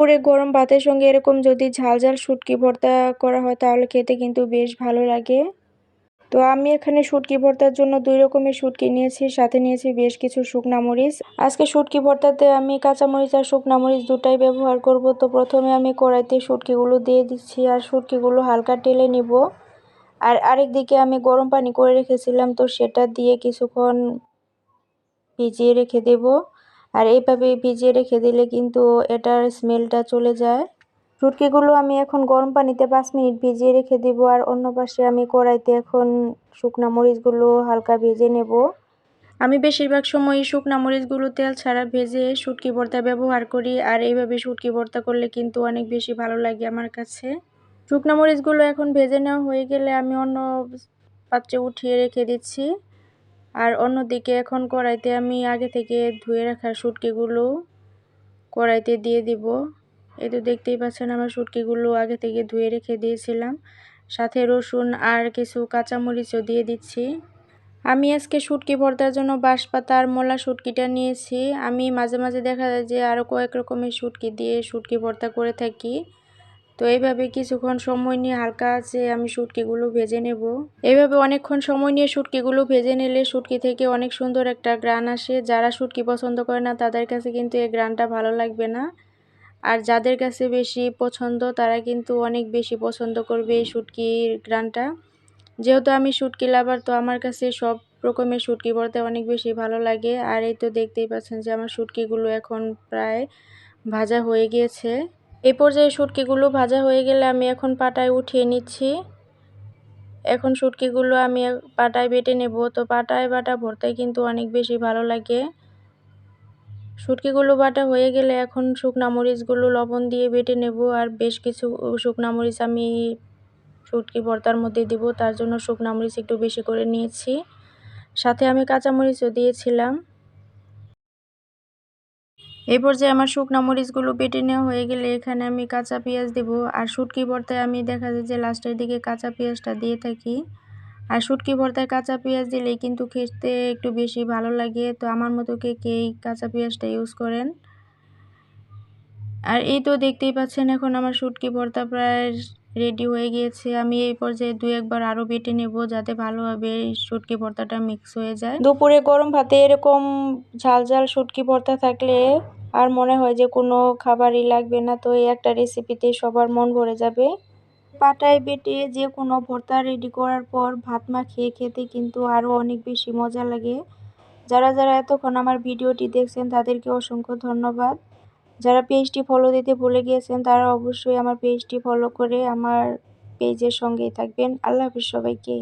পরে গরম ভাতের সঙ্গে এরকম যদি ঝাল ঝাল শুটকি ভর্তা করা হয়, তাহলে খেতে কিন্তু বেশ ভালো লাগে। তো আমি এখানে শুটকি ভর্তার জন্য দুই রকমের শুটকি নিয়েছি, সাথে নিয়েছি বেশ কিছু শুকনা মরিচ। আজকে শুটকি ভর্তাতে আমি কাঁচা মরিচ আর শুকনা মরিচ দুটাই ব্যবহার করব। তো প্রথমে আমি কড়াইতে শুটকিগুলো দিয়ে দিচ্ছি আর শুটকিগুলো হালকা টেলে নিব। আর আরেক দিকে আমি গরম পানি করে রেখেছিলাম, তো সেটা দিয়ে কিছুক্ষণ ভিজিয়ে রেখে দেব। আর এইভাবে ভিজিয়ে রেখে দিলে কিন্তু এটার স্মেলটা চলে যায়। শুটকিগুলো আমি এখন গরম পানিতে পাঁচ মিনিট ভিজিয়ে রেখে দিব আর অন্য পাশে আমি কড়াইতে এখন শুকনা মরিচগুলো হালকা ভেজে নেব। আমি বেশিরভাগ সময় শুকনা মরিচগুলো তেল ছাড়া ভেজে শুটকি ভর্তা ব্যবহার করি আর এইভাবে শুটকি ভর্তা করলে কিন্তু অনেক বেশি ভালো লাগে আমার কাছে। শুকনা মরিচগুলো এখন ভেজে নেওয়া হয়ে গেলে আমি অন্য পাত্রে উঠিয়ে রেখে দিচ্ছি। আর অন্যদিকে এখন কড়াইতে আমি আগে থেকে ধুয়ে রাখা শুটকিগুলো কড়াইতে দিয়ে দিব। এই তো দেখতেই পাচ্ছেন আমার শুটকিগুলো আগে থেকে ধুয়ে রেখে দিয়েছিলাম। সাথে রসুন আর কিছু কাঁচামরিচও দিয়ে দিচ্ছি। আমি আজকে শুটকি ভর্তার জন্য বাঁশপাতা আর মোলা শুটকিটা নিয়েছি। আমি মাঝে মাঝে দেখা যায় যে আরও কয়েক রকমের শুটকি দিয়ে শুটকি ভর্তা করে থাকি। তো এইভাবে কিছুক্ষণ সময় নিয়ে হালকা আছে, আমি শুটকিগুলো ভেজে নেব। এইভাবে অনেকক্ষণ সময় নিয়ে শুটকিগুলো ভেজে নিলে শুটকি থেকে অনেক সুন্দর একটা গ্রান আসে। যারা শুটকি পছন্দ করে না, তাদের কাছে কিন্তু এই গ্রানটা ভালো লাগবে না। আর যাদের কাছে বেশি পছন্দ, তারা কিন্তু অনেক বেশি পছন্দ করবে এই শুটকির গ্রানটা যেহেতু আমি শুটকি লাভার, তো আমার কাছে সব রকমের শুটকি পড়তে অনেক বেশি ভালো লাগে। আর এই তো দেখতেই পাচ্ছেন যে আমার শুটকিগুলো এখন প্রায় ভাজা হয়ে গিয়েছে। এই পর্যায়ে শুটকিগুলো ভাজা হয়ে গেলে আমি এখন পাটায় উঠিয়ে নিচ্ছি। এখন শুটকিগুলো আমি পাটায় বেটে নেব। তো পাটায় বাটা ভর্তায় কিন্তু অনেক বেশি ভালো লাগে। শুটকিগুলো বাটা হয়ে গেলে এখন শুকনা মরিচগুলো লবণ দিয়ে বেটে নেব আর বেশ কিছু শুকনা মরিচ আমি শুটকি ভর্তার মধ্যে দিব। তার জন্য শুকনা মরিচ একটু বেশি করে নিয়েছি। সাথে আমি কাঁচামরিচও দিয়েছিলাম। এই পর্যায়ে আমার শুকনা মরিচগুলো বেটে নেওয়া হয়ে গেলে এখানে আমি কাঁচা পেঁয়াজ দেব। আর শুটকি ভর্তায় আমি দেখা যায় যে লাস্টের দিকে কাঁচা পেঁয়াজটা দিয়ে থাকি। আর শুটকি ভর্তায় কাঁচা পেঁয়াজ দিলেই কিন্তু খেতে একটু বেশি ভালো লাগে। তো আমার মতো কে কে কাঁচা পেঁয়াজটা ইউজ করেন? আর এই তো দেখতেই পাচ্ছেন এখন আমার শুটকি ভর্তা প্রায় রেডি হয়ে গিয়েছে। আমি এই পর্যায়ে দু একবার আরও বেটে নেব যাতে ভালোভাবে শুটকি ভর্তাটা মিক্স হয়ে যায়। দুপুরে গরম ভাতে এরকম ঝাল ঝাল শুটকি ভর্তা থাকলে আর মনে হয় যে কোনো খাবারই লাগবে না, তো এই একটা রেসিপিতে সবার মন ভরে যাবে। পাটায় বেটে যে কোনো ভর্তা রেডি করার পর ভাত মা খেয়ে খেতে কিন্তু আরও অনেক বেশি মজা লাগে। যারা যারা এতক্ষণ আমার ভিডিওটি দেখছেন তাদেরকে অসংখ্য ধন্যবাদ। যারা পেজটি ফলো দিতে ভুলে গিয়েছেন তারা অবশ্যই আমার পেজটি ফলো করে আমার পেজের সঙ্গেই থাকবেন। আল্লাহ হাফিজ সবাইকে।